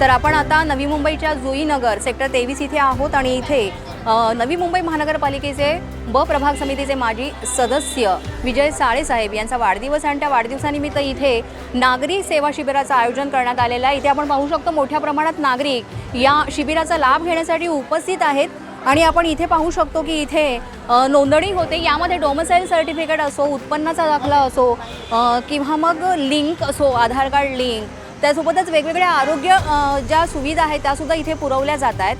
तर आपण आता नवी मुंबईच्या जुईनगर सेक्टर तेवीस इथे आहोत आणि इथे नवी मुंबई महानगरपालिकेचे ब प्रभाग समितीचे माजी सदस्य विजय साळेसाहेब यांचा वाढदिवस आणि त्या वाढदिवसानिमित्त इथे नागरी सेवा शिबिराचं आयोजन करण्यात आलेलं आहे. इथे आपण पाहू शकतो मोठ्या प्रमाणात नागरिक या शिबिराचा लाभ घेण्यासाठी उपस्थित आहेत आणि आपण इथे पाहू शकतो की इथे नोंदणी होते. यामध्ये डोमसाईल सर्टिफिकेट असो उत्पन्नाचा दाखला असो किंवा मग लिंक असो आधार कार्ड लिंक त्यासोबतच वेगवेगळ्या आरोग्य ज्या सुविधा आहेत त्यासुद्धा इथे पुरवल्या जात आहेत.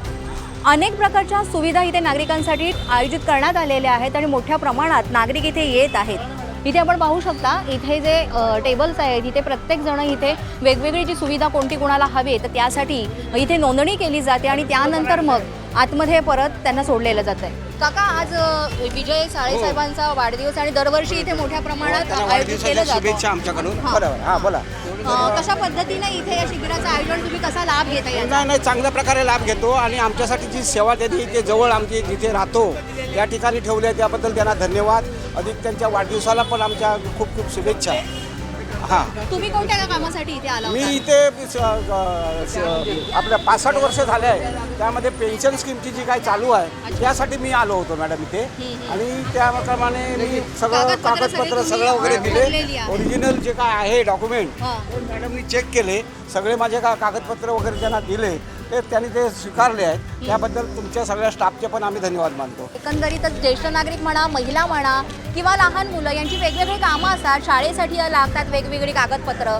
अनेक प्रकारच्या सुविधा इथे नागरिकांसाठी आयोजित करण्यात आलेल्या आहेत आणि मोठ्या प्रमाणात नागरिक इथे येत आहेत. इथे आपण पाहू शकता इथे जे टेबल्स आहेत इथे प्रत्येकजण इथे वेगवेगळी जी सुविधा कोणती कोणाला हवी तर त्यासाठी इथे नोंदणी केली जाते आणि त्यानंतर मग आतमध्ये परत त्यांना सोडलेलं जातं आहे. काका आज अ, विजय साळेसाहेबांचा वाढदिवस आणि दरवर्षी इथे मोठ्या प्रमाणात त्यांना आयोजित केलं वाढदिवसाच्या शुभेच्छा जातं आमच्याकडून. हां. बरोबर. हा बोला. अ, कशा पद्धतीने इथे या शिबिराचं आयोजन तुम्ही कसा लाभ घेता याचा? नाही नाही चांगल्या प्रकारे लाभ घेतो आणि आमच्यासाठी जी सेवा त्यांनी इथे जवळ आमची जिथे राहतो त्या ठिकाणी ठेवली आहे त्याबद्दल त्यांना धन्यवाद. अधिक त्यांच्या वाढदिवसाला पण आमच्या खूप खूप शुभेच्छा. हां. तुम्ही कोणत्या कामासाठी इथे आला मी? इथे स- ग- स- आपल्या पासष्ट वर्ष झाले आहे. त्यामध्ये पेन्शन स्कीमची जी काय चालू आहे त्यासाठी मी आलो होतो मॅडम इथे. आणि त्याप्रमाणे मी सगळं कागदपत्र कागदपत्र सगळी सगळं वगैरे दिले. आहे. ओरिजिनल जे काय आहे डॉक्युमेंट हां. मॅडमनी चेक केले. सगळे माझे का कागदपत्र वगैरे त्यांना दिले. ते त्यांनी ते स्वीकारले आहेत. त्याबद्दल तुमच्या सगळ्या स्टाफचे पण आम्ही धन्यवाद मानतो. एकंदरीतच ज्येष्ठ नागरिक म्हणा महिला म्हणा किंवा लहान मुलं यांची वेगवेगळी कामं असतात. शाळेसाठी लागतात वेगवेगळी कागदपत्र.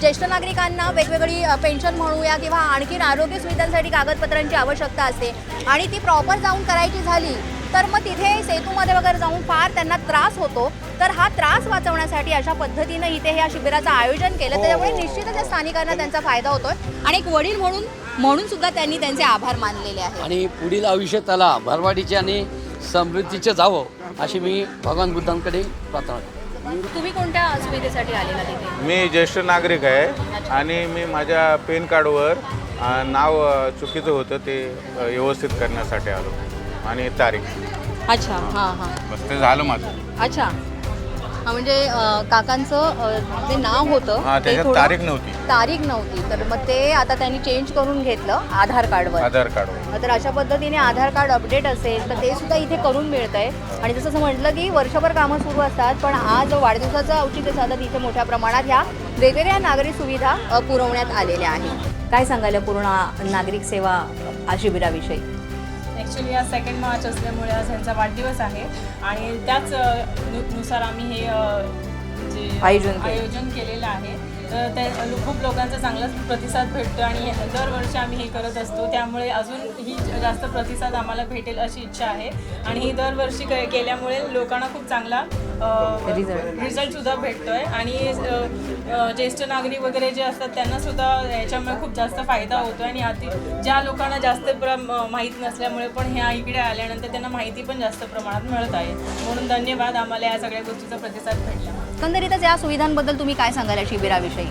ज्येष्ठ नागरिकांना वेगवेगळी पेन्शन म्हणूया किंवा आणखीन आरोग्य सुविधांसाठी कागदपत्रांची आवश्यकता असते. आणि ती प्रॉपर जाऊन करायची झाली तर मग तिथे सेतूमध्ये वगैरे जाऊन फार त्यांना त्रास होतो. तर हा त्रास वाचवण्यासाठी अशा पद्धतीनं इथे या शिबिराचं आयोजन केलं. हो, त्याच्यामुळे हो, हो. निश्चितच या स्थानिकांना त्यांचा फायदा होतोय. आणि एक वडील म्हणून म्हणून सुद्धा त्यांनी त्यांचे आभार मानलेले आहेत. आणि पुढील आयुष्य त्याला भरवाडीचे आणि समृद्धीचे जावं अशी मी भगवान बुद्धांकडे प्रार्थना करतो. तुम्ही कोणत्या सुविधेसाठी आलेला तिथे? मी ज्येष्ठ नागरिक आहे आणि मी माझ्या पेन कार्डवर नाव चुकीचं होतं ते व्यवस्थित करण्यासाठी आलो. आणि तारीख. अच्छा हां हां. बस ते झालं माझं. अच्छा. हा म्हणजे अं, काकांचं अं, जे नाव होतं हां ते त्याच्यात थोडं- तारीख नव्हती. तारीख नव्हती. तर मग ते आता त्यांनी चेंज करून घेतलं आधार कार्डवर. आधार कार्डवर. तर अशा पद्धतीने आधार कार्ड अपडेट असेल तर ते सुद्धा इथे करून मिळतं आहे आणि जसं असं म्हटलं की वर्षभर कामं सुरू असतात पण आज वाढदिवसाचं औचित्य साधत इथे मोठ्या प्रमाणात ह्या वेगवेगळ्या नागरी सुविधा अ, पुरवण्यात आलेल्या आहेत. काय सांगायला पूर्ण नागरिक सेवा अ, शिबिराविषयी? ॲक्च्युली आज सेकंड मार्च असल्यामुळे आज ह्यांचा वाढदिवस आहे आणि त्याच नु- नुसार आम्ही हे अ, जे आयोजन केलं. आयोजन केलेलं आहे तर ते लो- खूप लोकांचा चांगलाच प्रतिसाद भेटतो आणि दरवर्षी आम्ही हे करत असतो त्यामुळे अजून ही जास्त प्रतिसाद आम्हाला भेटेल अशी इच्छा आहे आणि ही दरवर्षी के- केल्यामुळे लोकांना खूप चांगला. रिझल्ट सुद्धा भेटतोय. आणि ज्येष्ठ नागरिक वगैरे जे असतात त्यांना सुद्धा याच्यामुळे खूप जास्त फायदा होतो आणि अति ज्या लोकांना जास्त प्र माहीत नसल्यामुळे पण ह्या इकडे आल्यानंतर त्यांना माहिती पण जास्त प्रमाणात मिळत आहे. म्हणून धन्यवाद. आम्हाला या सगळ्या गोष्टीचा प्रतिसाद भेटला. एकंदरीतच या सुविधांबद्दल तुम्ही काय सांगाल या शिबिराविषयी?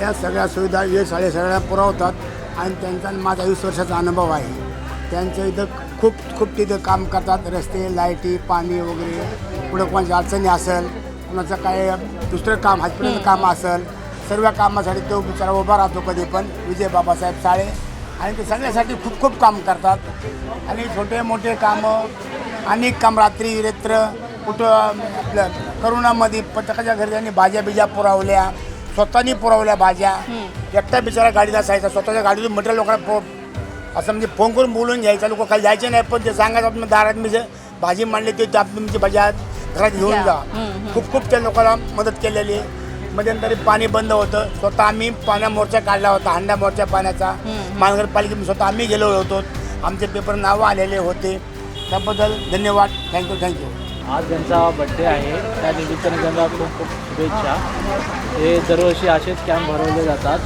या सगळ्या सुविधा हे साडे सगळ्या पुरवतात आणि त्यांचा माझा वीस वर्षाचा अनुभव आहे. त्यांचं इथं खूप खूप तिथं काम करतात. रस्ते लाईटी पाणी वगैरे. पुढं कोणाची अडचणी असेल कोणाचं काय दुसरं काम हॉस्पिटलचं काम असेल सर्व कामासाठी तो बिचारा उभा राहतो कधी पण. विजय बाबासाहेब साळे. आणि ते सगळ्यासाठी खूप खूप काम करतात. आणि छोटे मोठे कामं अनेक काम रात्री रेत्र कुठं आपलं करोनामध्ये प्रत्येकाच्या घरी त्यांनी भाज्या बिज्या पुरवल्या स्वतःनी पुरवल्या भाज्या. एकटा बिचारा गाडीत असायचा स्वतःच्या गाडीतून मटेरियल लोकांना पो असं म्हणजे फोन करून बोलून घ्यायचं. लोक काही जायचे नाही पण ते सांगायचं दारात मी जे भाजी मांडली ते तुमची भाज्या घरात घेऊन. जा. खूप खूप त्या लोकांना मदत केलेली आहे. मध्यंतरी पाणी बंद होतं. स्वतः आम्ही पाण्या मोर्चा काढला होता हंडा मोर्चा पाण्याचा. महानगरपालिकेत स्वतः आम्ही गेलो होतो. आमचे पेपर नावं आलेले होते. त्याबद्दल धन्यवाद. थँक्यू थँक्यू आज त्यांचा बड्डे आहे त्या निमित्ताने त्यांना खूप खूप शुभेच्छा. हे दरवर्षी असेच कॅम्प भरवले जातात.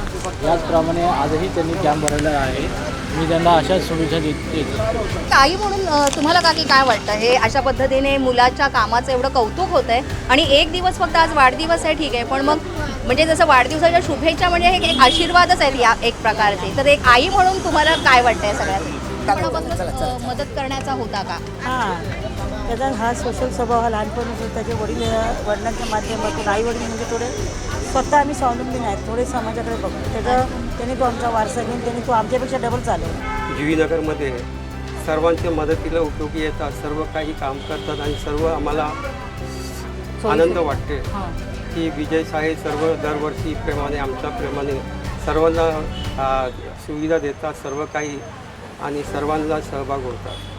याचप्रमाणे आजही त्यांनी कॅम्प भरवला आहे. मी त्यांना अशाच शुभेच्छा देत. देतो आई म्हणून अ, तुम्हाला काकी काय वाटतं? हे अशा पद्धतीने मुलाच्या कामाचं एवढं कौतुक होत आहे आणि एक दिवस फक्त आज वाढदिवस आहे ठीक आहे. पण मग म्हणजे जसं वाढदिवसाच्या शुभेच्छा म्हणजे हे एक आशीर्वादच आहेत या एक प्रकारचे. तर एक आई म्हणून तुम्हाला काय वाटतं या सगळ्यात? अ, मदत करण्याचा होता का? हां. त्याचा हा सोशल स्वभाव हा लहानपणापासून त्याचे वडील वडिलांच्या माध्यमातून आई वडील म्हणजे थोडे स्वतः आम्ही स्वावलंबी नाही थोडे समाजाकडे बघतो त्याचं त्यांनी तो आमचा वारसा घेऊन त्यांनी तो आमच्यापेक्षा डबल चालवला. जुईनगरमध्ये सर्वांच्या मदतीला उपयोगी येतात. सर्व काही काम करतात आणि सर्व आम्हाला आनंद वाटते. की विजय साहे सर्व दरवर्षी प्रेमाने आमच्या प्रेमाने सर्वांना सुविधा देतात सर्व काही आणि सर्वांना सहभाग होतात.